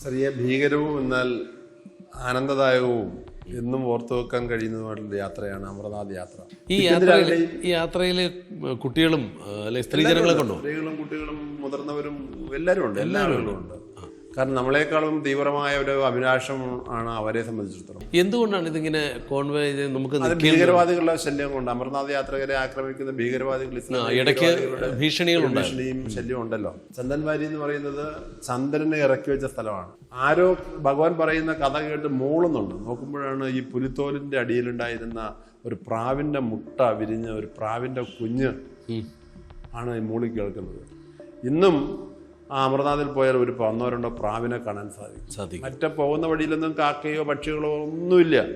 ചെറിയ ഭീകരവും എന്നാൽ ആനന്ദദായകവും എന്നും ഓർത്തു വെക്കാൻ കഴിയുന്നതുമായിട്ടുള്ള യാത്രയാണ് അമർനാഥ് യാത്ര. ഈ യാത്രയിൽ ഈ യാത്രയിലെ കുട്ടികളും ആ, അല്ലെ സ്ത്രീജനങ്ങളൊക്കെ ഉണ്ടോ. സ്ത്രീകളും കുട്ടികളും മുതിർന്നവരും എല്ലാവരും ഉണ്ട്. എല്ലാ ആളുകളും ഉണ്ട്. കാരണം നമ്മളെക്കാളും തീവ്രമായ ഒരു അഭിലാഷം ആണ് അവരെ സംബന്ധിച്ചിടത്തോളം. എന്തുകൊണ്ടാണ് ഇതിങ്ങനെ കോൺവേ നമുക്ക് അത് ഭീകരവാദികളുടെ ശല്യം കൊണ്ട് അമർനാഥ് യാത്രകരെ ആക്രമിക്കുന്ന ഭീകരവാദികൾ ഇടയ്ക്ക് ഭീഷണികളുണ്ട്. ഭീഷണിയും ശല്യം ഉണ്ടല്ലോ. ചന്ദൻവാരി എന്ന് പറയുന്നത് ചന്ദ്രനെ ഇറക്കി വെച്ച സ്ഥലമാണ്. ആരോ ഭഗവാൻ പറയുന്ന കഥ കേട്ട് മൂളുന്നുണ്ട്. നോക്കുമ്പോഴാണ് ഈ പുലിത്തോലിന്റെ അടിയിലുണ്ടായിരുന്ന ഒരു പ്രാവിന്റെ മുട്ട വിരിഞ്ഞ ഒരു പ്രാവിന്റെ കുഞ്ഞ് ആണ് ഈ മൂളി കേൾക്കുന്നത്. ഇന്നും ആ അമർനാഥിൽ പോയാൽ ഒരു ഒന്നോ രണ്ടോ പ്രാവിനെ കാണാൻ സാധിക്കും. സാധിക്കും. മറ്റേ പോകുന്ന വഴിയിലൊന്നും കാക്കയോ പക്ഷികളോ ഒന്നുമില്ല.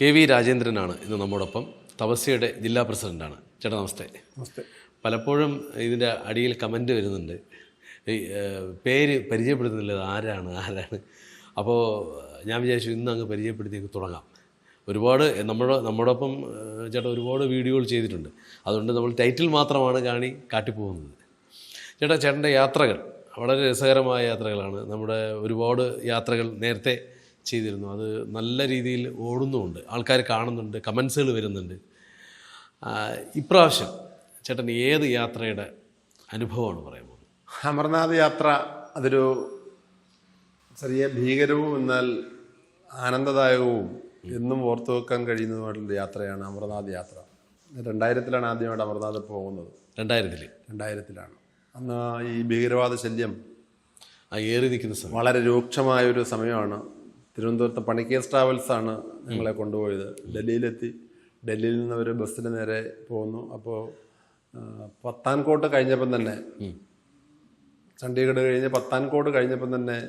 കെ വി രാജേന്ദ്രനാണ് ഇന്ന് നമ്മോടൊപ്പം. തപസ്യയുടെ ജില്ലാ പ്രസിഡന്റാണ്. ചേട്ടാ നമസ്തേ. നമസ്തേ. പലപ്പോഴും ഇതിന്റെ അടിയിൽ കമന്റ് വരുന്നുണ്ട്. ഈ പേര് പരിചയപ്പെടുത്തുന്നില്ല ആരാണ് ആരാണ്. അപ്പോൾ ഞാൻ വിചാരിച്ചു ഇന്ന് അങ്ങ് പരിചയപ്പെടുത്തി തുടങ്ങാം. ഒരുപാട് നമ്മുടെ നമ്മോടൊപ്പം ചേട്ടാ ഒരുപാട് വീഡിയോകൾ ചെയ്തിട്ടുണ്ട്. അതുകൊണ്ട് നമ്മൾ ടൈറ്റിൽ മാത്രമാണ് കാണി കാട്ടിപ്പോകുന്നത്. ചേട്ടാ ചേട്ടന്റെ യാത്രകൾ. വളരെ രസകരമായ യാത്രകളാണ്. നമ്മുടെ ഒരുപാട് യാത്രകൾ നേരത്തെ ചെയ്തിരുന്നു. അത് നല്ല രീതിയിൽ ഓടുന്നുമുണ്ട്. ആൾക്കാർ കാണുന്നുണ്ട് കമൻസുകൾ വരുന്നുണ്ട്. ഇപ്രാവശ്യം ചേട്ടൻ ഏത് യാത്രയുടെ അനുഭവമാണ് പറയാൻ പോകുന്നത്? അമർനാഥ് യാത്ര അതൊരു ചെറിയ ഭീകരവും എന്നാൽ ആനന്ദദായകവും എന്നും ഓർത്തു വെക്കാൻ കഴിയുന്നതുമായിട്ടുള്ള യാത്രയാണ് അമർനാഥ് യാത്ര. രണ്ടായിരത്തിലാണ് ആദ്യമായിട്ട് അമർനാഥ് പോകുന്നത്. രണ്ടായിരത്തിൽ രണ്ടായിരത്തിലാണ്. അന്ന് ഈ ഭീകരവാദ ശല്യം ആ ഏറി നിൽക്കുന്ന സമയം. വളരെ രൂക്ഷമായ ഒരു സമയമാണ്. തിരുവനന്തപുരത്ത് പണിക്കേസ് ട്രാവൽസ് ആണ് ഞങ്ങളെ കൊണ്ടുപോയത്. ഡൽഹിയിലെത്തി. ഡൽഹിയിൽ നിന്ന് ഒരു ബസ്സിന് നേരെ പോകുന്നു. അപ്പോൾ പത്താൻകോട്ട് കഴിഞ്ഞപ്പം തന്നെ ചണ്ഡീഗഡ് കഴിഞ്ഞ് പത്താൻകോട്ട് കഴിഞ്ഞപ്പം തന്നെ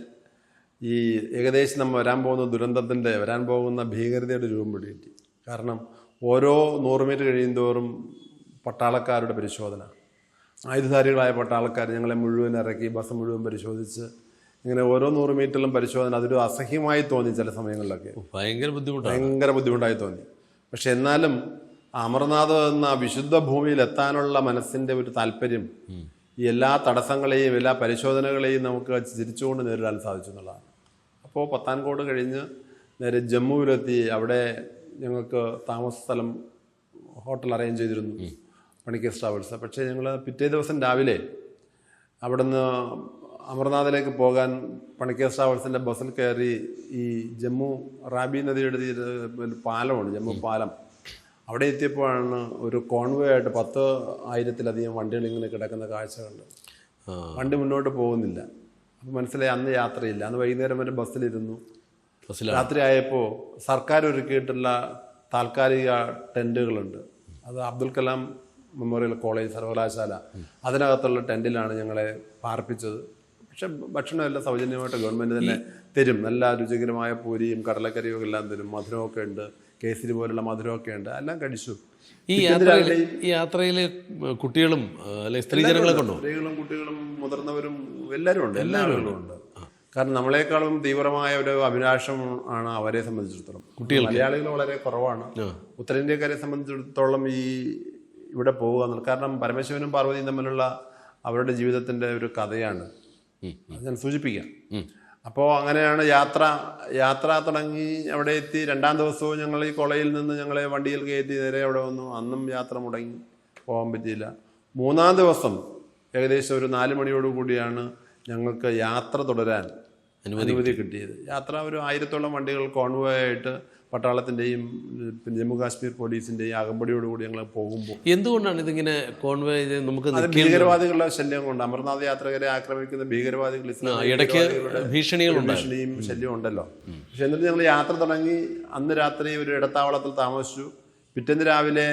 ഈ ഏകദേശം നമ്മൾ വരാൻ പോകുന്ന ദുരന്തത്തിന്റെ വരാൻ പോകുന്ന ഭീകരതയുടെ രൂപം പിടികിട്ടി. കാരണം ഓരോ നൂറ് മീറ്റർ കഴിയുന്തോറും പട്ടാളക്കാരുടെ പരിശോധന. ആയുധധാരികളായ ആൾക്കാർ ഞങ്ങളെ മുഴുവൻ ഇറക്കി ബസ് മുഴുവൻ പരിശോധിച്ച് ഇങ്ങനെ ഓരോ നൂറ് മീറ്ററിലും പരിശോധന അതൊരു അസഹ്യമായി തോന്നി ചില സമയങ്ങളിലൊക്കെ. ഭയങ്കര ബുദ്ധിമുട്ട് ഭയങ്കര ബുദ്ധിമുട്ടായി തോന്നി. പക്ഷെ എന്നാലും അമർനാഥ് എന്ന വിശുദ്ധ ഭൂമിയിൽ എത്താനുള്ള മനസ്സിന്റെ ഒരു താല്പര്യം ഈ എല്ലാ തടസ്സങ്ങളെയും എല്ലാ പരിശോധനകളെയും നമുക്ക് ചിരിച്ചുകൊണ്ട് നേരിടാൻ സാധിച്ചു എന്നുള്ളതാണ്. അപ്പോൾ പത്താൻകോട് കഴിഞ്ഞ് നേരെ ജമ്മുവിലെത്തി അവിടെ ഞങ്ങൾക്ക് താമസ സ്ഥലം ഹോട്ടൽ അറേഞ്ച് ചെയ്തിരുന്നു. പണിക്കേസ് ട്രാവൽസ്. പക്ഷേ ഞങ്ങൾ പിറ്റേ ദിവസം രാവിലെ അവിടുന്ന് അമർനാഥിലേക്ക് പോകാൻ പണിക്കേസ് ട്രാവൽസിന്റെ ബസ്സിൽ കയറി ഈ ജമ്മു റാബി നദിയുടെ പാലമാണ് ജമ്മു പാലം. അവിടെ എത്തിയപ്പോഴാണ് ഒരു കോൺവേ ആയിട്ട് പത്ത് ആയിരത്തിലധികം വണ്ടികൾ ഇങ്ങനെ കിടക്കുന്ന കാഴ്ച കണ്ട് വണ്ടി മുന്നോട്ട് പോകുന്നില്ല. അപ്പോൾ മനസ്സിലായി അന്ന് യാത്രയില്ല. അന്ന് വൈകുന്നേരം വരെ ബസ്സിലിരുന്നു. രാത്രി ആയപ്പോൾ സർക്കാർ ഒരുക്കിയിട്ടുള്ള താൽക്കാലിക ടെന്റുകളുണ്ട് അത് അബ്ദുൽ കലാം മെമ്മോറിയൽ കോളേജ് സർവകലാശാല. അതിനകത്തുള്ള ടെന്റിലാണ് ഞങ്ങളെ പാർപ്പിച്ചത്. പക്ഷെ ഭക്ഷണമെല്ലാം സൗജന്യമായിട്ട് ഗവൺമെന്റ് തന്നെ തരും. നല്ല രുചികരമായ പൂരിയും കടലക്കറിയും എല്ലാം തരും. മധുരമൊക്കെ ഉണ്ട്. കേസരി പോലുള്ള മധുരമൊക്കെ ഉണ്ട്. എല്ലാം കഴിച്ചു. ഈ യാത്രയിൽ ഈ യാത്രയിൽ കുട്ടികളും അല്ലെങ്കിൽ സ്ത്രീജനങ്ങളെ കൊണ്ടോ സ്ത്രീകളും കുട്ടികളും മുതിർന്നവരും എല്ലാവരും ഉണ്ട്. എല്ലാ ആളുകളും ഉണ്ട്. കാരണം നമ്മളെക്കാളും തീവ്രമായ ഒരു അഭിലാഷം ആണ് അവരെ സംബന്ധിച്ചിടത്തോളം. കുട്ടികൾ മലയാളികൾ വളരെ കുറവാണ്. ഉത്തരേന്ത്യക്കാരെ സംബന്ധിച്ചിടത്തോളം ഈ ഇവിടെ പോവുക എന്നുള്ളത്. കാരണം പരമേശ്വരനും പാർവതിയും തമ്മിലുള്ള അവരുടെ ജീവിതത്തിന്റെ ഒരു കഥയാണ്. ഞാൻ സൂചിപ്പിക്കാം. അപ്പോൾ അങ്ങനെയാണ് യാത്ര യാത്ര തുടങ്ങി അവിടെ എത്തി. രണ്ടാം ദിവസവും ഞങ്ങൾ ഈ കൊളയിൽ നിന്ന് ഞങ്ങളെ വണ്ടിയിൽ കയറ്റി നേരെ അവിടെ വന്നു. അന്നും യാത്ര മുടങ്ങി പോകാൻ പറ്റിയില്ല. മൂന്നാം ദിവസം ഏകദേശം ഒരു നാല് മണിയോട് കൂടിയാണ് ഞങ്ങൾക്ക് യാത്ര തുടരാൻ അനുമതി കിട്ടിയത്. യാത്ര ഒരു ആയിരത്തോളം വണ്ടികൾ കോൺവോയ് ആയിട്ട് പട്ടാളത്തിന്റെയും പിന്നെ ജമ്മു കാശ്മീർ പോലീസിന്റെയും അകമ്പടിയോടുകൂടി ഞങ്ങൾ പോകുമ്പോൾ എന്തുകൊണ്ടാണ് ഇതിങ്ങനെ കോൺവേ നമുക്ക് അത് ഭീകരവാദികളുടെ ശല്യം കൊണ്ട് അമർനാഥ് യാത്രകരെ ആക്രമിക്കുന്ന ഭീകരവാദികൾ ഇടയ്ക്ക് ഭീഷണികളുണ്ട് ഭീഷണിയും ശല്യം ഉണ്ടല്ലോ. പക്ഷെ എന്നിട്ട് ഞങ്ങൾ യാത്ര തുടങ്ങി. അന്ന് രാത്രി ഒരു ഇടത്താവളത്തിൽ താമസിച്ചു. പിറ്റേന്ന് രാവിലെ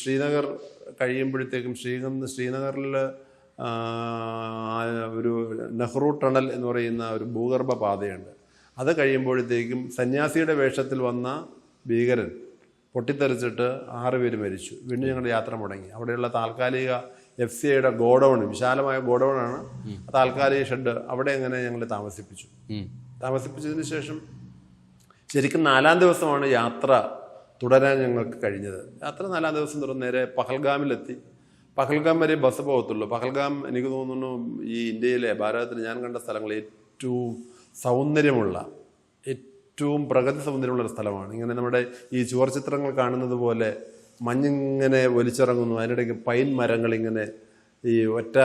ശ്രീനഗർ കഴിയുമ്പോഴത്തേക്കും ശ്രീനഗർ ശ്രീനഗറിൽ ഒരു നെഹ്റു ടണൽ എന്ന് പറയുന്ന ഒരു ഭൂഗർഭ പാതയുണ്ട്. അത് കഴിയുമ്പോഴത്തേക്കും സന്യാസിയുടെ വേഷത്തിൽ വന്ന ഭീകരൻ പൊട്ടിത്തെറിച്ചിട്ട് ആറുപേര് മരിച്ചു. വീണ്ടും ഞങ്ങളുടെ യാത്ര മുടങ്ങി. അവിടെയുള്ള താൽക്കാലിക എഫ് സി ഐയുടെ ഗോഡൗൺ വിശാലമായ ഗോഡൗണാണ് താൽക്കാലിക ഷെഡ് അവിടെ അങ്ങനെ ഞങ്ങൾ താമസിപ്പിച്ചു. താമസിപ്പിച്ചതിന് ശേഷം ശരിക്കും നാലാം ദിവസമാണ് യാത്ര തുടരാൻ ഞങ്ങൾക്ക് കഴിഞ്ഞത്. യാത്ര നാലാം ദിവസം തുടർന്ന് നേരെ പഹൽഗാമിലെത്തി. പഹൽഗാം വരെ ബസ് പോകത്തുള്ളൂ. പഹൽഗാം എനിക്ക് തോന്നുന്നു ഈ ഇന്ത്യയിലെ ഭാരതത്തിൽ ഞാൻ കണ്ട സ്ഥലങ്ങളിൽ ഏറ്റവും സൗന്ദര്യമുള്ള ഏറ്റവും പ്രകൃതി സൗന്ദര്യമുള്ള ഒരു സ്ഥലമാണ്. ഇങ്ങനെ നമ്മുടെ ഈ ചുവർ ചിത്രങ്ങൾ കാണുന്നത് പോലെ മഞ്ഞിങ്ങനെ ഒലിച്ചിറങ്ങുന്നു അതിനിടയ്ക്ക് പൈൻ മരങ്ങൾ ഇങ്ങനെ ഈ ഒറ്റ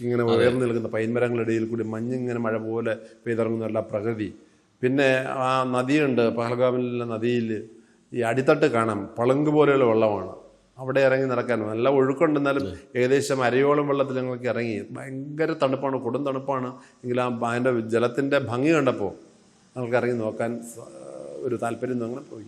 ഇങ്ങനെ ഉയർന്നു നിൽക്കുന്ന പൈൻ മരങ്ങളുടെ ഇടയിൽ കൂടി മഞ്ഞിങ്ങനെ മഴ പോലെ പെയ്തിറങ്ങുന്ന പ്രകൃതി. പിന്നെ ആ നദിയുണ്ട് പഹൽഗാമിലെ നദിയിൽ ഈ അടിത്തട്ട് കാണാം. പളുങ്ക് പോലെയുള്ള വെള്ളമാണ്. അവിടെ ഇറങ്ങി നടക്കാൻ. നല്ല ഒഴുക്കുണ്ടെന്നാലും ഏകദേശം അരയോളം വെള്ളത്തിൽ ഞങ്ങൾക്ക് ഇറങ്ങി. ഭയങ്കര തണുപ്പാണ് കൊടും തണുപ്പാണ്. എങ്കിലും ആ അതിന്റെ ജലത്തിന്റെ ഭംഗി കണ്ടപ്പോൾ ഞങ്ങൾക്ക് ഇറങ്ങി നോക്കാൻ ഒരു താല്പര്യം അങ്ങനെ പോയി.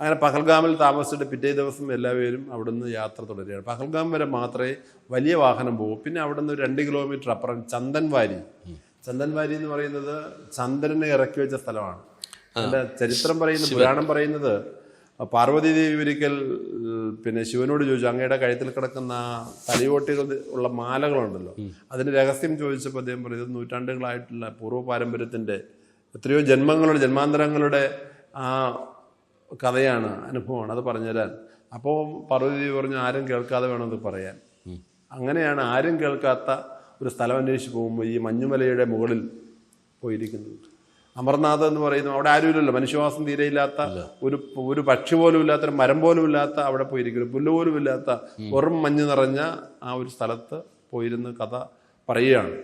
അങ്ങനെ പഹൽഗാമിൽ താമസിച്ചിട്ട് പിറ്റേ ദിവസം എല്ലാവരും അവിടുന്ന് യാത്ര തുടരുകയാണ്. പഹൽഗാം വരെ മാത്രമേ വലിയ വാഹനം പോകൂ പിന്നെ അവിടുന്ന് നിന്ന് രണ്ട് കിലോമീറ്റർ അപ്പുറം ചന്ദൻവാരി. ചന്ദൻവാരി എന്ന് പറയുന്നത് ചന്ദ്രനെ ഇറക്കി വെച്ച സ്ഥലമാണ്. അതിന്റെ ചരിത്രം പറയുന്നത് പുരാണം പറയുന്നത് പാർവതി ദേവി ഒരിക്കൽ പിന്നെ ശിവനോട് ചോദിച്ചു അങ്ങയുടെ കഴുത്തിൽ കിടക്കുന്ന തലയോട്ടികൾ ഉള്ള മാലകളുണ്ടല്ലോ അതിന്റെ രഹസ്യം ചോദിച്ചപ്പോൾ അദ്ദേഹം പറയുന്നത് നൂറ്റാണ്ടുകളായിട്ടുള്ള പൂർവ പാരമ്പര്യത്തിന്റെ എത്രയോ ജന്മങ്ങളുടെ ജന്മാന്തരങ്ങളുടെ ആ കഥയാണ് അനുഭവമാണ് അത് പറഞ്ഞുതരാൻ അപ്പോൾ പാർവതി ദേവി പറഞ്ഞു ആരും കേൾക്കാതെ വേണമെന്ന് പറയാൻ. അങ്ങനെയാണ് ആരും കേൾക്കാത്ത ഒരു സ്ഥലം അന്വേഷിച്ച് പോകുമ്പോൾ ഈ മഞ്ഞുമലയുടെ മുകളിൽ പോയിരിക്കുന്നത്. അമർനാഥ് എന്ന് പറയുന്നു അവിടെ ആരുമില്ലല്ലോ. മനുഷ്യവാസം തീരെ ഇല്ലാത്ത ഒരു ഒരു പക്ഷി പോലും ഇല്ലാത്ത ഒരു മരം പോലും ഇല്ലാത്ത അവിടെ പോയിരിക്കുന്നു. പുല്ല് പോലും ഇല്ലാത്ത വെറും മഞ്ഞ് നിറഞ്ഞ ആ ഒരു സ്ഥലത്ത് പോയിരുന്ന് കഥ പറയുകയാണ്.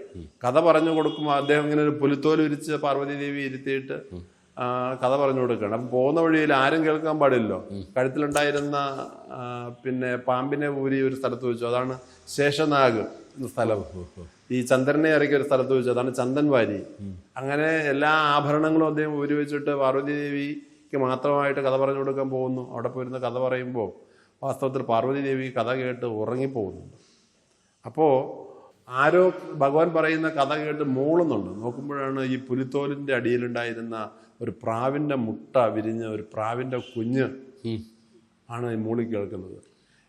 കഥ പറഞ്ഞു കൊടുക്കുമ്പോൾ അദ്ദേഹം ഇങ്ങനെ ഒരു പുലിത്തോൽ വിരിച്ച് പാർവതി ദേവി ഇരുത്തിയിട്ട് കഥ പറഞ്ഞു കൊടുക്കുകയാണ്. അപ്പം പോകുന്ന വഴിയിൽ ആരും കേൾക്കാൻ പാടില്ലല്ലോ. കഴുത്തിലുണ്ടായിരുന്ന പിന്നെ പാമ്പിനെ ഊരി ഒരു സ്ഥലത്ത് വെച്ചു. അതാണ് ശേഷനാഗ് എന്ന സ്ഥലം. ഈ ചന്ദ്രനെ ഇറക്കിയ ഒരു സ്ഥലത്ത് വെച്ചു. അതാണ് ചന്ദൻവാരി അങ്ങനെ എല്ലാ ആഭരണങ്ങളും അദ്ദേഹം ഊരി വെച്ചിട്ട് പാർവതി ദേവിക്ക് മാത്രമായിട്ട് കഥ പറഞ്ഞു കൊടുക്കാൻ പോകുന്നു. അവിടെ പോയിരുന്ന കഥ പറയുമ്പോൾ വാസ്തവത്തിൽ പാർവതി ദേവി കഥ കേട്ട് ഉറങ്ങിപ്പോകുന്നുണ്ട്. അപ്പോൾ ആരോ ഭഗവാൻ പറയുന്ന കഥ കേട്ട് മൂളുന്നുണ്ട്. നോക്കുമ്പോഴാണ് ഈ പുലിത്തോലിന്റെ അടിയിലുണ്ടായിരുന്ന ഒരു പ്രാവിന്റെ മുട്ട വിരിഞ്ഞ ഒരു പ്രാവിന്റെ കുഞ്ഞ് ആണ് ഈ മൂളി കേൾക്കുന്നത്.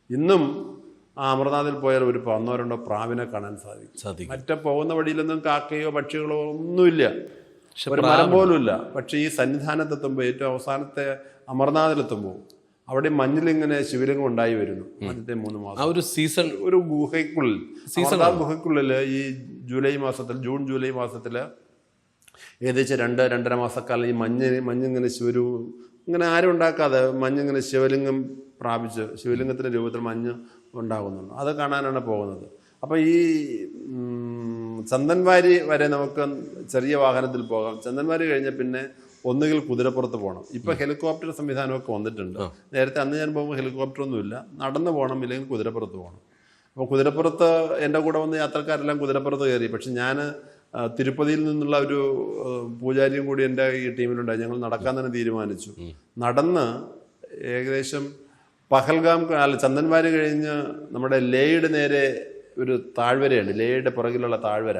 ഇന്നും ആ അമർനാഥിൽ പോയാൽ ഒരു ഒന്നോ രണ്ടോ പ്രാവിനെ കാണാൻ സാധിക്കും. സാധിക്കും. മറ്റേ പോകുന്ന വഴിയിലൊന്നും കാക്കയോ പക്ഷികളോ ഒന്നുമില്ല. ഒരു മരം പോലും ഇല്ല പക്ഷേ ഈ സന്നിധാനത്തെത്തുമ്പോൾ ഏറ്റവും അവസാനത്തെ അമർനാഥിലെത്തുമ്പോൾ അവിടെ മഞ്ഞിലിങ്ങനെ ശിവലിംഗം ഉണ്ടായി വരുന്നു. ആദ്യത്തെ മൂന്ന് മാസം. ആ ഒരു സീസൺ ഒരു ഗുഹയ്ക്കുള്ളിൽ. സീസൺ ആ ഗുഹയ്ക്കുള്ളിൽ ഈ ജൂലൈ മാസത്തിൽ ജൂൺ ജൂലൈ മാസത്തിൽ ഏകദേശം രണ്ട് രണ്ടര മാസക്കാലം ഈ മഞ്ഞ് മഞ്ഞിങ്ങനെ ശിവരു ഇങ്ങനെ ആരും ഉണ്ടാക്കാതെ മഞ്ഞിങ്ങനെ ശിവലിംഗം പ്രാപിച്ച് ശിവലിംഗത്തിന്റെ രൂപത്തിൽ മഞ്ഞ് ഉണ്ടാകുന്നുണ്ട്. അത് കാണാനാണ് പോകുന്നത്. അപ്പോൾ ഈ ചന്ദൻവാരി വരെ നമുക്ക് ചെറിയ വാഹനത്തിൽ പോകാം. ചന്ദൻവാരി കഴിഞ്ഞ പിന്നെ ഒന്നുകിൽ കുതിരപ്പുറത്ത് പോകണം ഇപ്പൊ ഹെലികോപ്റ്റർ സംവിധാനമൊക്കെ വന്നിട്ടുണ്ട്. നേരത്തെ അന്ന് ഞാൻ പോകുമ്പോൾ ഹെലികോപ്റ്റർ ഒന്നുമില്ല നടന്നു പോകണം ഇല്ലെങ്കിൽ കുതിരപ്പുറത്ത് പോകണം അപ്പോൾ കുതിരപ്പുറത്ത് എന്റെ കൂടെ വന്ന യാത്രക്കാരെല്ലാം കുതിരപ്പുറത്ത് കയറി. പക്ഷെ ഞാൻ തിരുപ്പതിയിൽ നിന്നുള്ള ഒരു പൂജാരിയും കൂടി എന്റെ ഈ ടീമിലുണ്ടായി. ഞങ്ങൾ നടക്കാൻ തന്നെ തീരുമാനിച്ചു. നടന്ന് ഏകദേശം പഹൽഗാം അല്ല ചന്ദൻവാരി കഴിഞ്ഞ് നമ്മുടെ ലേയുടെ നേരെ ഒരു താഴ്വരയുണ്ട്. ലേയുടെ പുറകിലുള്ള താഴ്വര.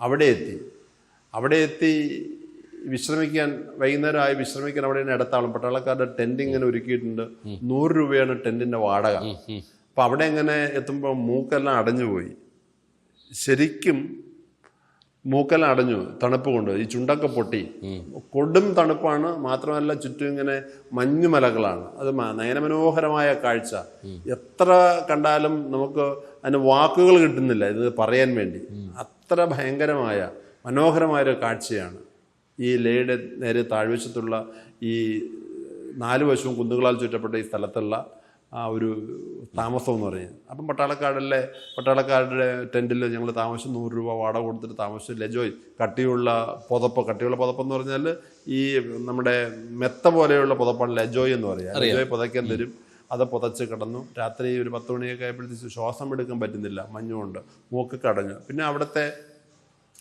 അവിടെ എത്തി. അവിടെ എത്തി വിശ്രമിക്കാൻ വൈകുന്നേരമായി വിശ്രമിക്കാൻ അവിടെ ഇടത്താളും പട്ടാളക്കാരുടെ ടെന്റ് ഇങ്ങനെ ഒരുക്കിയിട്ടുണ്ട്. നൂറ് രൂപയാണ് ടെന്റിന്റെ വാടക. അപ്പൊ അവിടെ ഇങ്ങനെ എത്തുമ്പോൾ മൂക്കെല്ലാം അടഞ്ഞുപോയി. ശരിക്കും മൂക്കെല്ലാം അടഞ്ഞു തണുപ്പ് കൊണ്ട്. ഈ ചുണ്ടൊക്കെ പൊട്ടി. കൊടും തണുപ്പാണ്. മാത്രമല്ല ചുറ്റും ഇങ്ങനെ മഞ്ഞുമലകളാണ് അത് നയനമനോഹരമായ കാഴ്ച. എത്ര കണ്ടാലും നമുക്ക് അതിന് വാക്കുകൾ കിട്ടുന്നില്ല ഇത് പറയാൻ വേണ്ടി. അത്ര ഭയങ്കരമായ മനോഹരമായ ഒരു കാഴ്ചയാണ്. ഈ ലേയുടെ നേരെ താഴ്വശത്തുള്ള ഈ നാല് വശവും കുന്നുകളാൽ ചുറ്റപ്പെട്ട ഈ സ്ഥലത്തുള്ള ആ ഒരു താമസം എന്ന് പറയുന്നത് അപ്പം പട്ടാളക്കാടിലെ പട്ടാളക്കാരുടെ ടെന്റിൽ ഞങ്ങൾ താമസിച്ച് നൂറ് രൂപ വാടക കൊടുത്തിട്ട് താമസിച്ച് ലജോയ് കട്ടിയുള്ള പുതപ്പ് കട്ടിയുള്ള പുതപ്പ് എന്ന് പറഞ്ഞാൽ ഈ നമ്മുടെ മെത്ത പോലെയുള്ള പുതപ്പാണ് ലജോയ് എന്ന് പറയുക ലജോയ് പുതയ്ക്കാൻ തരും. അത് പുതച്ച് കിടന്നു. രാത്രി ഒരു പത്ത് മണിയൊക്കെ ആയപ്പോഴത്തേക്ക് ശ്വാസം എടുക്കാൻ പറ്റുന്നില്ല. മഞ്ഞുകൊണ്ട് മൂക്കൊക്കെ അടഞ്ഞു. പിന്നെ അവിടുത്തെ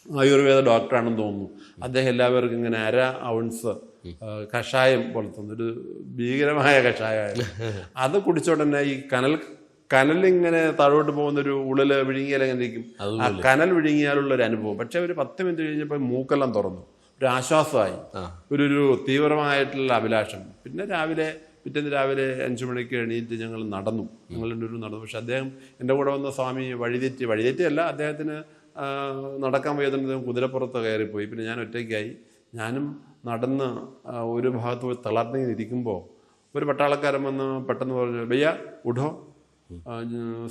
ആയുർവേദ ഡോക്ടറാണെന്ന് തോന്നുന്നു. അദ്ദേഹം എല്ലാവർക്കും ഇങ്ങനെ അര ഔൺസ് കഷായം പോലത്തെ ഒരു ഭീകരമായ കഷായമായിരുന്നു. അത് കുടിച്ചോടനെ ഈ കനൽ കനലിങ്ങനെ താഴോട്ട് പോകുന്ന ഒരു ഉള്ളിൽ വിഴുങ്ങിയാൽ എങ്ങനെ ഇരിക്കും? ആ കനൽ വിഴുങ്ങിയാലുള്ള ഒരു അനുഭവം. പക്ഷെ ഒരു പത്ത് മിനിറ്റ് കഴിഞ്ഞപ്പോൾ മൂക്കെല്ലാം തുറന്നു. ഒരു ആശ്വാസമായി. ഒരു ഒരു തീവ്രമായിട്ടുള്ള അഭിലാഷം. പിന്നെ രാവിലെ പിറ്റേന്ന് രാവിലെ അഞ്ചു മണിക്ക് എണീറ്റ് ഞങ്ങൾ നടന്നു. ഞങ്ങൾ രണ്ടുപേരും നടന്നു. പക്ഷെ അദ്ദേഹം എന്റെ കൂടെ വന്ന സ്വാമി വഴിതെറ്റി വഴിതെറ്റിയല്ല അദ്ദേഹത്തിന് നടക്കാൻ വയ്യാതെ കുതിരപ്പുറത്ത് കയറിപ്പോയി. പിന്നെ ഞാൻ ഒറ്റയ്ക്കായി. ഞാനും നടന്ന് ഒരു ഭാഗത്ത് പോയി തളർന്നിങ്ങനെ ഇരിക്കുമ്പോൾ ഒരു പട്ടാളക്കാരൻ വന്ന് പെട്ടെന്ന് പറഞ്ഞു ബയ്യ ഉഠോ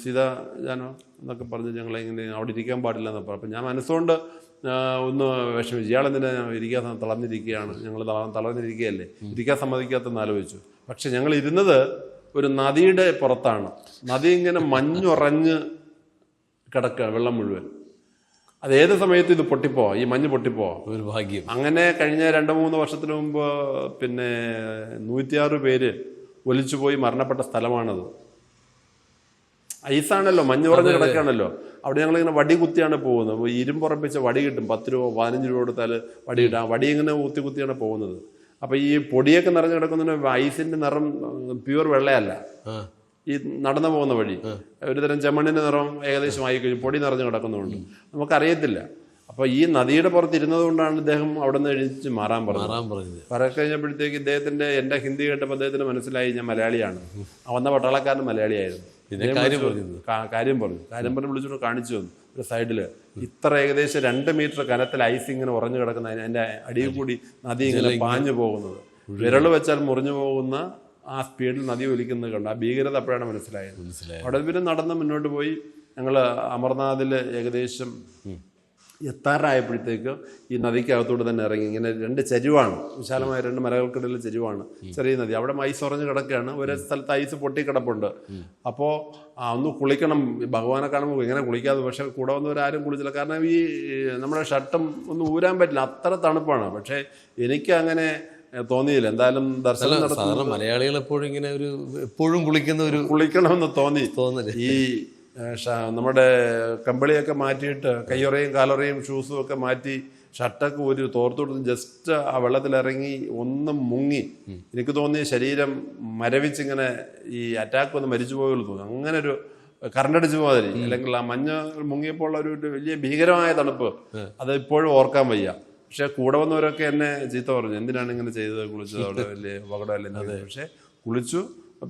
സീത ജാനോ എന്നൊക്കെ പറഞ്ഞ് ഞങ്ങളെ ഇങ്ങനെ അവിടെ ഇരിക്കാൻ പാടില്ല എന്ന് പറഞ്ഞു. അപ്പം ഞാൻ മനസ്സുകൊണ്ട് ഒന്ന് വിഷമിച്ചു. ഇയാളെന്തിനാ ഇരിക്കാൻ തളർന്നിരിക്കുകയാണ്? ഞങ്ങൾ തളർന്നിരിക്കുകയല്ലേ? ഇരിക്കാൻ സമ്മതിക്കാത്തെന്ന് ആലോചിച്ചു. പക്ഷെ ഞങ്ങൾ ഇരുന്നത് ഒരു നദിയുടെ പുറത്താണ്. നദി ഇങ്ങനെ മഞ്ഞുറഞ്ഞ് കിടക്കുക വെള്ളം മുഴുവൻ. അത് ഏത് സമയത്ത് ഇത് പൊട്ടിപ്പോ? ഈ മഞ്ഞ് പൊട്ടിപ്പോ? ഒരു ഭാഗ്യം. അങ്ങനെ കഴിഞ്ഞ രണ്ട് മൂന്ന് വർഷത്തിന് മുമ്പ് പിന്നെ നൂറ്റിയാറ് പേര് ഒലിച്ചുപോയി മരണപ്പെട്ട സ്ഥലമാണത്. ഐസാണല്ലോ മഞ്ഞ് പറഞ്ഞ് കിടക്കുകയാണല്ലോ. അവിടെ ഞങ്ങൾ ഇങ്ങനെ വടി കുത്തിയാണ് പോകുന്നത്. ഇരുമ്പുറപ്പിച്ച വടി കിട്ടും. പത്ത് രൂപ പതിനഞ്ച് രൂപ കൊടുത്താൽ വടി കിട്ടും. ആ വടി ഇങ്ങനെ കുത്തി കുത്തിയാണ് പോകുന്നത്. അപ്പോൾ ഈ പൊടിയൊക്കെ നിറഞ്ഞു കിടക്കുന്നതിന് ഐസിന്റെ നിറം പ്യുവർ വെള്ളയല്ല. ഈ നടന്നു പോകുന്ന വഴി. ഒരുതരം ചെമ്മണ്ണിന്റെ നിറം ഏകദേശം ആയി കഴിഞ്ഞു പൊടി നിറഞ്ഞു കിടക്കുന്നുണ്ട് നമുക്കറിയത്തില്ല. അപ്പോൾ ഈ നദിയുടെ പുറത്ത് ഇരുന്നത് കൊണ്ടാണ് ഇദ്ദേഹം അവിടെ നിന്ന് എഴുതിച്ച് മാറാൻ പറഞ്ഞത്. പറഞ്ഞു കഴിഞ്ഞപ്പോഴത്തേക്ക് ഇദ്ദേഹത്തിന്റെ എന്റെ ഹിന്ദി കേട്ടപ്പോൾ അദ്ദേഹത്തിന് മനസ്സിലായി ഞാൻ മലയാളിയാണ്. ആ വന്ന പട്ടാളക്കാരൻ മലയാളിയായിരുന്നു. കാര്യം പറഞ്ഞു കാര്യം പറഞ്ഞു. കാര്യം പറഞ്ഞ് വിളിച്ചിട്ട് കാണിച്ചു തന്നു. ഒരു സൈഡിൽ ഇത്ര ഏകദേശം രണ്ട് മീറ്റർ കനത്തിൽ ഐസ് ഇങ്ങനെ ഉറഞ്ഞു കിടക്കുന്ന അതിന്റെ അടിയിൽ കൂടി നദി ഇങ്ങനെ പാഞ്ഞു പോകുന്നത്. വിരൽ വെച്ചാൽ മുറിഞ്ഞു പോകുന്ന ആ സ്പീഡിൽ നദി ഒലിക്കുന്നത് കണ്ടു. ആ ഭീകരത അപ്പോഴാണ് മനസ്സിലായത്. മനസ്സിലായി അവിടെ പിന്നെ നടന്ന് മുന്നോട്ട് പോയി. ഞങ്ങൾ അമർനാഥിൽ ഏകദേശം എത്താറായപ്പോഴത്തേക്ക് ഈ നദിക്കകത്തൂടെ തന്നെ ഇറങ്ങി. ഇങ്ങനെ രണ്ട് ചരിവാണ്. വിശാലമായ രണ്ട് മലകൾക്കിടയിൽ ചരിവാണ്. ചെറിയ നദി. അവിടെ ഐസ് ഉറഞ്ഞ് കിടക്കുകയാണ്. ഒരു സ്ഥലത്ത് ഐസ് പൊട്ടിക്കിടപ്പുണ്ട്. അപ്പോൾ ഒന്ന് കുളിക്കണം. ഭഗവാനെ കാണുമ്പോൾ ഇങ്ങനെ കുളിക്കാതെ പക്ഷേ കൂടെ വന്നവരാരും കുളിച്ചില്ല. കാരണം ഈ നമ്മുടെ ഷർട്ടും ഒന്നും ഊരാൻ പറ്റില്ല. അത്ര തണുപ്പാണ്. പക്ഷേ എനിക്ക് അങ്ങനെ തോന്നിയില്ല. എന്തായാലും ദർശനം നടത്തുന്നത് മലയാളികൾ എപ്പോഴും ഇങ്ങനെ ഒരു എപ്പോഴും കുളിക്കുന്ന ഒരു കുളിക്കണമെന്ന് തോന്നി. തോന്നൽ. ഈ നമ്മുടെ കമ്പിളിയൊക്കെ മാറ്റിയിട്ട് കയ്യുറയും കാലുറയും ഷൂസും ഒക്കെ മാറ്റി ഷർട്ടൊക്കെ ഒരു തോർത്തു ജസ്റ്റ് ആ വെള്ളത്തിലിറങ്ങി ഒന്ന് മുങ്ങി. എനിക്ക് തോന്നിയ ശരീരം മരവിച്ചിങ്ങനെ ഈ അറ്റാക്ക് വന്ന് മരിച്ചു പോയുള്ളൂ തോന്നി അങ്ങനെ ഒരു കറണ്ടടിച്ചു മാതിരി അല്ലെങ്കിൽ ആ മഞ്ഞ മുങ്ങിയപ്പോൾ ഒരു വലിയ ഭീകരമായ തണുപ്പ്. അത് ഇപ്പോഴും ഓർക്കാൻ വയ്യ. പക്ഷെ കൂടെ വന്നവരൊക്കെ എന്നെ ചീത്ത പറഞ്ഞു. എന്തിനാണ് ഇങ്ങനെ ചെയ്തത്? കുളിച്ചത് അവിടെ വലിയ അപകടമല്ലേ പക്ഷെ കുളിച്ചു.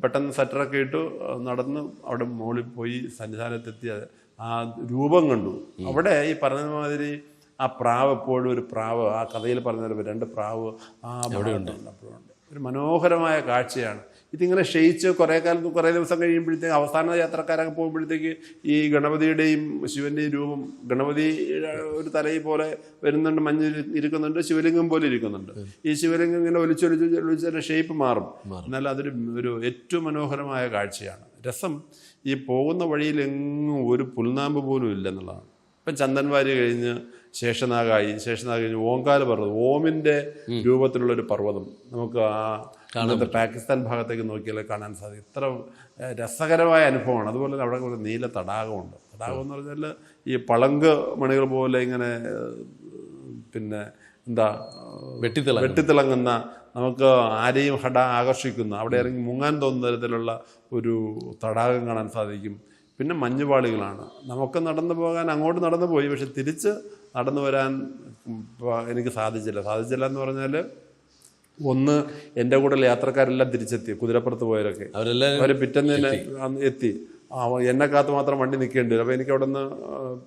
പെട്ടെന്ന് സെറ്ററൊക്കെ ഇട്ടു. നടന്ന് അവിടെ മുകളിൽ പോയി സന്നിധാനത്തെത്തി. ആ രൂപം കണ്ടു. അവിടെ ഈ പറഞ്ഞ മാതിരി ആ പ്രാവ് എപ്പോഴും ഒരു പ്രാവ്. ആ കഥയിൽ പറഞ്ഞ രണ്ട് പ്രാവ് ആ അവിടെ അപ്പോഴുണ്ട്. ഒരു മനോഹരമായ കാഴ്ചയാണ് ഇതിങ്ങനെ ക്ഷയിച്ച് കുറേ കാലത്ത് കുറേ ദിവസം കഴിയുമ്പോഴത്തേക്ക് അവസാന യാത്രക്കാരൊക്കെ പോകുമ്പോഴത്തേക്ക് ഈ ഗണപതിയുടെയും ശിവന്റെയും രൂപം ഗണപതി ഒരു തലയിൽ പോലെ വരുന്നുണ്ട് മഞ്ഞ് ഇരിക്കുന്നുണ്ട് ശിവലിംഗം പോലെ ഇരിക്കുന്നുണ്ട്. ഈ ശിവലിംഗം ഇങ്ങനെ ഒലിച്ചൊലിച്ച് ഒലിച്ചൊരു ഷേപ്പ് മാറും. എന്നാൽ അതൊരു ഒരു ഏറ്റവും മനോഹരമായ കാഴ്ചയാണ്. രസം ഈ പോകുന്ന വഴിയിൽ എങ്ങും ഒരു പുൽനാമ്പ് പോലും ഇല്ല എന്നുള്ളതാണ്. ഇപ്പം ചന്ദൻവാരി കഴിഞ്ഞ് ശേഷനാഗായി ശേഷനാഗ് കഴിഞ്ഞ് ഓങ്കാല പർവതം ഓമിന്റെ രൂപത്തിലുള്ള ഒരു പർവതം നമുക്ക് ആ ഇന്നത്തെ പാകിസ്ഥാൻ ഭാഗത്തേക്ക് നോക്കിയാൽ കാണാൻ സാധിക്കും ഇത്ര രസകരമായ അനുഭവമാണ്. അതുപോലെ തന്നെ അവിടെ ഒരു നീല തടാകമുണ്ട്. തടാകം എന്ന് പറഞ്ഞാൽ ഈ പളങ്ക് മണികൾ പോലെ ഇങ്ങനെ പിന്നെ എന്താ വെട്ടിത്തിള വെട്ടിത്തിളങ്ങുന്ന നമുക്ക് ആരെയും ഹട ആകർഷിക്കുന്ന അവിടെ ഇറങ്ങി മുങ്ങാൻ തോന്നുന്ന തരത്തിലുള്ള ഒരു തടാകം കാണാൻ സാധിക്കും. പിന്നെ മഞ്ഞുപാളികളാണ്. നമുക്ക് നടന്നു പോകാൻ അങ്ങോട്ട് നടന്നു പോയി പക്ഷെ തിരിച്ച് നടന്നു വരാൻ എനിക്ക് സാധിച്ചില്ല. സാധിച്ചില്ല എന്ന് പറഞ്ഞാൽ ഒന്ന് എന്റെ കൂടെ യാത്രക്കാരെല്ലാം തിരിച്ചെത്തി കുതിരപ്പുറത്ത് പോയവരൊക്കെ. അവർ പിറ്റേന്ന് തന്നെ എത്തി. എന്നെ കാത്ത് മാത്രം വണ്ടി നിൽക്കേണ്ടി വരും. അപ്പോൾ എനിക്ക് അവിടെ നിന്ന്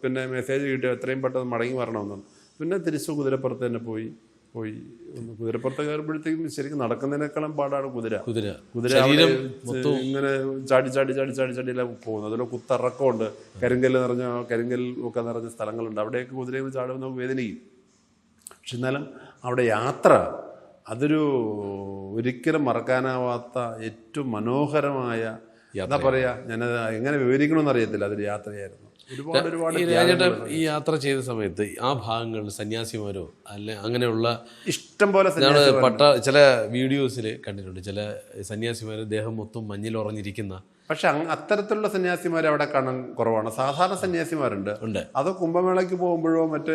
പിന്നെ മെസ്സേജ് കിട്ടി എത്രയും പെട്ടെന്ന് മടങ്ങി വരണമെന്ന്. പിന്നെ തിരിച്ചു കുതിരപ്പുറത്ത് തന്നെ പോയി പോയി കുതിരപ്പുറത്ത് കയറുമ്പോഴത്തേക്കും ശരിക്കും നടക്കുന്നതിനേക്കാളും പാടാണ് കുതിര. കുതിര. കുതിര ഇങ്ങനെ ചാടി ചാടി ചാടി ചാടി ചാടിയെല്ലാം പോകുന്നു. അതിൽ കുത്തിറക്കമുണ്ട്. കരിങ്കല്ല് നിറഞ്ഞ കരിങ്കൽ ഒക്കെ നിറഞ്ഞ സ്ഥലങ്ങളുണ്ട്. അവിടെയൊക്കെ കുതിരയിൽ ചാടുമ്പോൾ നമുക്ക് വേദനിക്കും. പക്ഷെ എന്നാലും അവിടെ യാത്ര അതൊരു ഒരിക്കലും മറക്കാനാവാത്ത ഏറ്റവും മനോഹരമായ എന്താ പറയാ ഞാൻ എങ്ങനെ വിവരിക്കണമെന്ന് അറിയത്തില്ല അതൊരു യാത്രയായിരുന്നു. ഒരുപാട് ഒരുപാട് ഈ രാജേട്ടൻ ഈ യാത്ര ചെയ്ത സമയത്ത് ആ ഭാഗങ്ങളിൽ സന്യാസിമാരോ അല്ലെ അങ്ങനെയുള്ള ഇഷ്ടം പോലെ പട്ട ചില വീഡിയോസിൽ കണ്ടിട്ടുണ്ട്. ചില സന്യാസിമാർ ദേഹം മൊത്തം മഞ്ഞിൽ ഉറഞ്ഞിരിക്കുന്ന പക്ഷെ അത്തരത്തിലുള്ള സന്യാസിമാർ അവിടെ കാണാൻ കുറവാണ്. സാധാരണ സന്യാസിമാരുണ്ട്. അത് കുംഭമേളയ്ക്ക് പോകുമ്പോഴോ മറ്റേ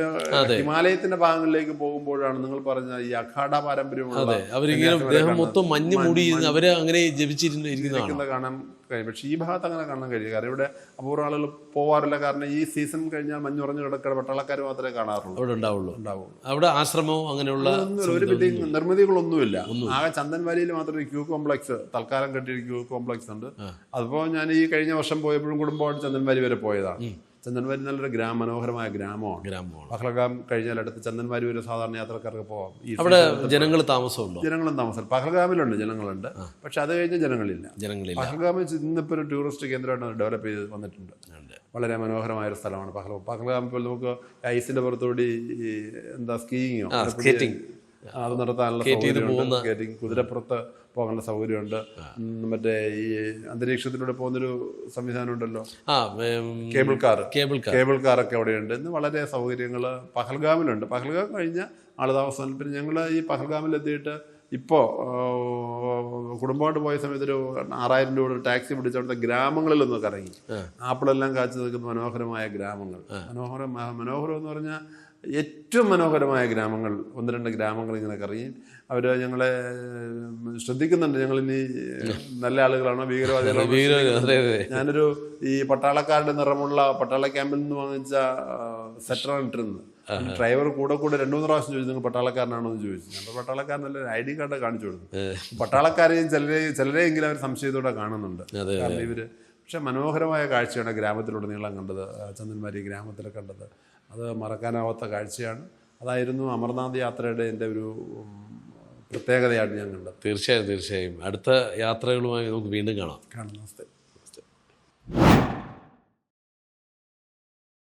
ഹിമാലയത്തിന്റെ ഭാഗങ്ങളിലേക്ക് പോകുമ്പോഴാണ് നിങ്ങൾ പറഞ്ഞ ഈ അഖാഡ പാരമ്പര്യമുള്ള അതെ. അവരിങ്ങനെ. മൊത്തം മഞ്ഞ് മൂടി അവരെ അങ്ങനെ ഇരിക്കുന്നത് കാണാൻ കഴിയും പക്ഷേ ഈ ഭാഗത്ത് അങ്ങനെ കാണാൻ കഴിയും കാരണം ഇവിടെ അപൂർവ ആളുകൾ പോവാറില്ല. കാരണം ഈ സീസൺ കഴിഞ്ഞാൽ മഞ്ഞുറഞ്ഞു കിടക്കുന്ന പട്ടാളക്കാർ മാത്രമേ കാണാറുള്ളൂ. അവിടെ ഉണ്ടാവുള്ളൂ. ഉണ്ടാവുള്ളൂ. അവിടെ ആശ്രമവും അങ്ങനെയുള്ള ഒരു ബിൽഡിംഗ് നിർമ്മിതികളൊന്നുമില്ല. ആകെ ചന്ദൻവാലിയിൽ മാത്രമേ മാത്രം ക്യൂ കോംപ്ലക്സ് തൽക്കാലം കെട്ടിയ ക്യൂ കോംപ്ലക്സ് ഉണ്ട്. അതിപ്പോ ഞാൻ ഈ കഴിഞ്ഞ വർഷം പോയപ്പോഴും കുടുംബമായിട്ട് ചന്ദൻവാലി വരെ പോയതാണ് ചന്ദൻവാരി നല്ലൊരു ഗ്രാമ മനോഹരമായ ഗ്രാമമാണ്. ഗ്രാമമാണ്. പഹൽഗാം കഴിഞ്ഞാൽ അടുത്ത് ചന്ദൻവാരി ഒരു സാധാരണ യാത്രക്കാർക്ക് പോകാം അവിടെ ജനങ്ങൾ താമസമുണ്ട്? ജനങ്ങളും താമസം പഹൽഗാമിലുണ്ട് ജനങ്ങളുണ്ട്. പക്ഷെ അത് കഴിഞ്ഞ് ജനങ്ങളില്ല. ജനങ്ങളില്ല. പഹൽഗാമിൽ ഇന്നിപ്പോൾ ഒരു ടൂറിസ്റ്റ് കേന്ദ്രമായിട്ട് ഡെവലപ്പ് ചെയ്ത് വന്നിട്ടുണ്ട്. വളരെ മനോഹരമായ ഒരു സ്ഥലമാണ് പഹൽഗാം പഹൽഗാം ഇപ്പോൾ നമുക്ക് ഐസിന്റെ പുറത്തുകൂടി എന്താ സ്കീയിങ്ങോ? സ്കേറ്റിംഗ്. അത് നടത്താനുള്ള സ്കേറ്റിംഗ് കുതിരപ്പുറത്ത് പോകാനുള്ള സൗകര്യമുണ്ട്. മറ്റേ ഈ അന്തരീക്ഷത്തിലൂടെ പോകുന്നൊരു സംവിധാനം ഉണ്ടല്ലോ ആ കേബിൾ കാർ കേബിൾ കാർ ഒക്കെ കാറൊക്കെ അവിടെയുണ്ട്. ഇന്ന് വളരെ സൗകര്യങ്ങൾ പഹൽഗാമിലുണ്ട്. പഹൽഗാം കഴിഞ്ഞ ആളുതാമസം പിന്നെ ഞങ്ങൾ ഈ പഹൽഗാമിലെത്തിയിട്ട് ഇപ്പോൾ കുടുംബമായിട്ട് പോയ സമയത്ത് ഒരു ആറായിരം രൂപ ടാക്സി പിടിച്ച് അവിടുത്തെ ഗ്രാമങ്ങളിലൊന്ന് കറങ്ങി. ആപ്പിളെല്ലാം കാച്ചു നിൽക്കുന്ന മനോഹരമായ ഗ്രാമങ്ങൾ. മനോഹര മനോഹരം എന്ന് പറഞ്ഞാൽ ഏറ്റവും മനോഹരമായ ഗ്രാമങ്ങൾ. ഒന്ന് രണ്ട് ഗ്രാമങ്ങൾ ഇങ്ങനെ കറങ്ങി. അവർ ഞങ്ങളെ ശ്രദ്ധിക്കുന്നുണ്ട്. ഞങ്ങൾ ഇനി നല്ല ആളുകളാണോ? ഭീകരവാദികളാണോ? ഞാനൊരു ഈ പട്ടാളക്കാരുടെ നിറമുള്ള പട്ടാള ക്യാമ്പിൽ നിന്ന് വാങ്ങിച്ച സെറ്ററാണ് ഇട്ടിരുന്നത്. ഡ്രൈവർ കൂടെ കൂടെ രണ്ടു മൂന്ന് പ്രാവശ്യം ചോദിച്ചു നിങ്ങൾ പട്ടാളക്കാരനാണോ? എന്ന് ചോദിച്ചു. ഞാൻ പട്ടാളക്കാരനല്ല ഐ ഡി കാർഡ് കാണിച്ചു കൊടുത്തു പട്ടാളക്കാരെയും ചിലരെ ചിലരെയെങ്കിലും അവർ സംശയത്തോടെ കാണുന്നുണ്ട്. കാരണം ഇവർ പക്ഷെ മനോഹരമായ കാഴ്ചയാണ് ഗ്രാമത്തിലുടനീളം കണ്ടത്. ചന്ദന്മാരി ഗ്രാമത്തിൽ കണ്ടത്. അത് മറക്കാനാവാത്ത കാഴ്ചയാണ്. അതായിരുന്നു അമർനാഥ് യാത്രയുടെ എന്റെ ഒരു പ്രത്യേകതയാണ് ഞാൻ കണ്ടത് തീർച്ചയായും തീർച്ചയായും. അടുത്ത യാത്രകളുമായി നമുക്ക് വീണ്ടും കാണാം. കാണാം. നമസ്തേ.